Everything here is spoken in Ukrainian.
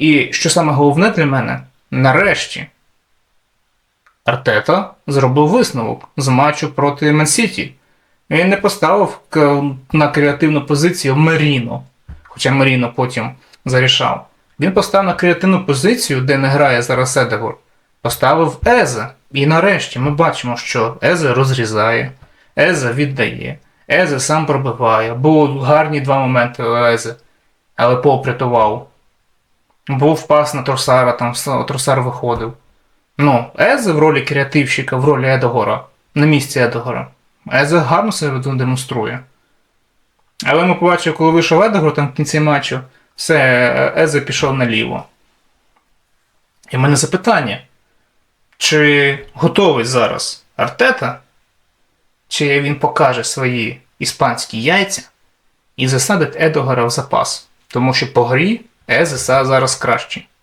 І що саме головне для мене, нарешті, Артета зробив висновок з матчу проти Мансіті. Він не поставив на креативну позицію Меріно, хоча Меріно потім зарішав. Він поставив на креативну позицію, де не грає зараз Едегор. Поставив Езе. І нарешті ми бачимо, що Езе розрізає, Езе віддає, Езе сам пробиває. Були гарні два моменти Езе, але Поп рятував. Був пас на Тросара, там Тросар виходив. Ну, Езе в ролі креативщика, в ролі Едогора, на місці Едогора. Езе гарно себе демонструє. Але ми побачили, коли вийшов Едогор там в кінці матчу, все, Езе пішов наліво. І в мене запитання. Чи готовий зараз Артета? Чи він покаже свої іспанські яйця і засадить Едогара в запас? Тому що по грі Езе зараз кращий.